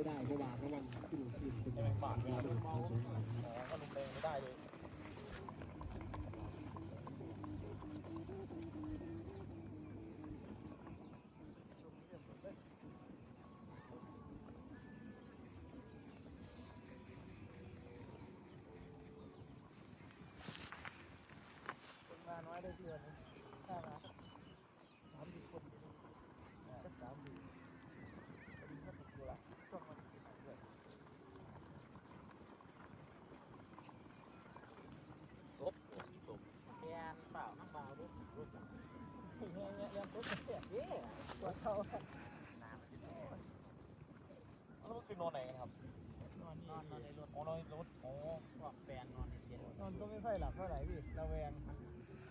ไม่ได้เพราะว่าเพราะมันขึ้นขึ้นจนไม่เป็นบาทเลาโดนเมาเมาอ๋อก็ลงแรงไม่ได้เลยคนมาน้อยได้เดือนนึงถ้าละสามสิบคนก็สามสิบพอดีก็ติดอยู่ละช่วงมันติดด้วย ตบตบ แกนเปล่าน้ำเปล่าด้วยรุ่น เงี้ยเงี้ยเงี้ยตุ๊กเสียดิตัวดเขาน้ำแล้วก็คือนอนไหนกันครับนอนนอนนอนในรถอ๋อนอนในรถอ๋อพวกแฟนนอนในเต็นท์นอนก็ไม่ค่อยหลับเท่าไหร่พี่ระแวง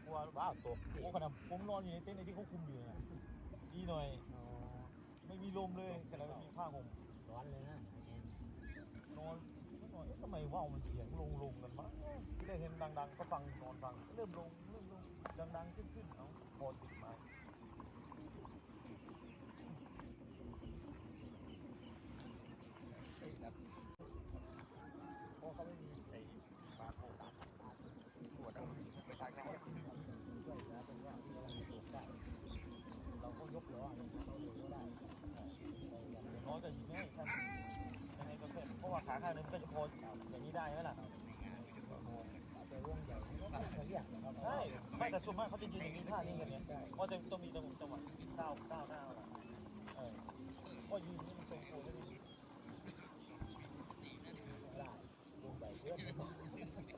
กลัวบ้าตกโอ้ขนาดผมนอนอยู่ในเต็นท์ในที่เขาคุมอยู่เนี่ยดีหน่อยไม่มีลมเลยขนาดไม่มีผ้าห่มร้อนเลยนะนอน ว่ามันเสียงลงลงกันวะที่ได้เห็นดัง ๆ ก็ฟังนอนฟังเริ่มลงเริ่มลงดังๆขึ้นขึ้นเอาพอติดมาเพราะเขาไม่มีไอ้ปลาโคตรตัวดังไปทางไหนช่วยนะเป็นว่าเราปลูกได้เราก็ยกล้ออเราอยู่ก็ได้น้อยก็ยิงให้ท่าน ขาข้างนึงมันก็จะพออย่างนี้ได้ไหมล่ะแต่วงใหญ่ก็ไม่เรียกนะครับใช่ไม่แต่ส่วนมากเขาจะยืนอย่างนี้ท่านี้กันเนี่ยเพราะจะต้องมีจังหวะจังหวะก้าวก้าวหน้าน่ะเออเพราะยืนนี่มันทรงตัวไม่ดีได้วงใหญ่เยอะ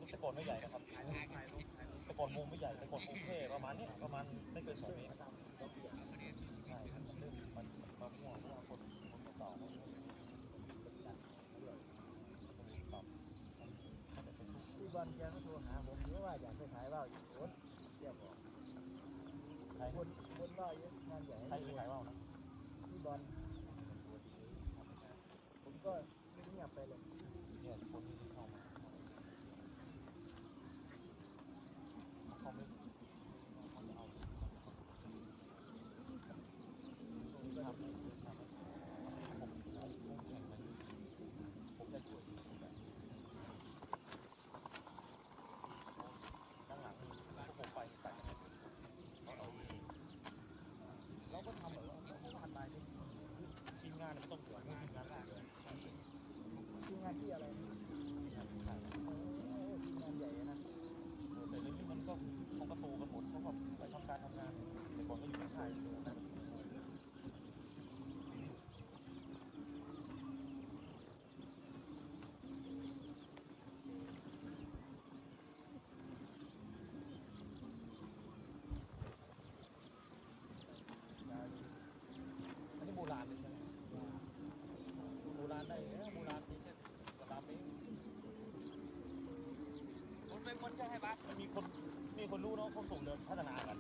แต่ก่อนไม่ใหญ่นะครับแต่ก่อนมุมไม่ใหญ่แต่ก่อนมุมแค่ประมาณเนี้ยประมาณไม่เกินสองเมตรใช่มันเริ่มมันมาม่วงเพราะว่าคนคนเก่าๆมันปรับมันจะเป็นทุก พี่บ อนแกก็โทรหาผมเยอะว่าอยากไปถ่ายว่าวอยู่โคตรเรียกบอกใครคนคนว่าวเยอะงานใหญ่ใครคือใครว่าวนะพี่บอลผมก็เงียบไปเลยเนี่ยคนที่เข้ามาไม่เขาจะเอาผมทำทำผมผมแข่งมันผมได้ตัวจริงๆแบบด้านหลังนี่พวกผมไปไปเขาเอา เราก็ทำแบบว่าไม่ผ่านไปนี่ ทีมงานมันต้องตรวจทีมงานแรกเลย ทีมงานที่อะไรนะ ทีมงานใช่ โอ้ทีมงานใหญ่นะ แต่เรื่องนี้มันก็เขาก็โตกันหมดเขาก็ไปทำการทำงานแต่ก่อนก็อยู่ในค่ายนะ อันนี้โบราณเลยใช่ไหมโบราณได้เออโบราณนี่แค่กระดาษเอง คุณ เป็นคนใช่ไหมบัสมันมีคนมีคนรู้เนาะคนส่งเดินพัฒนากัน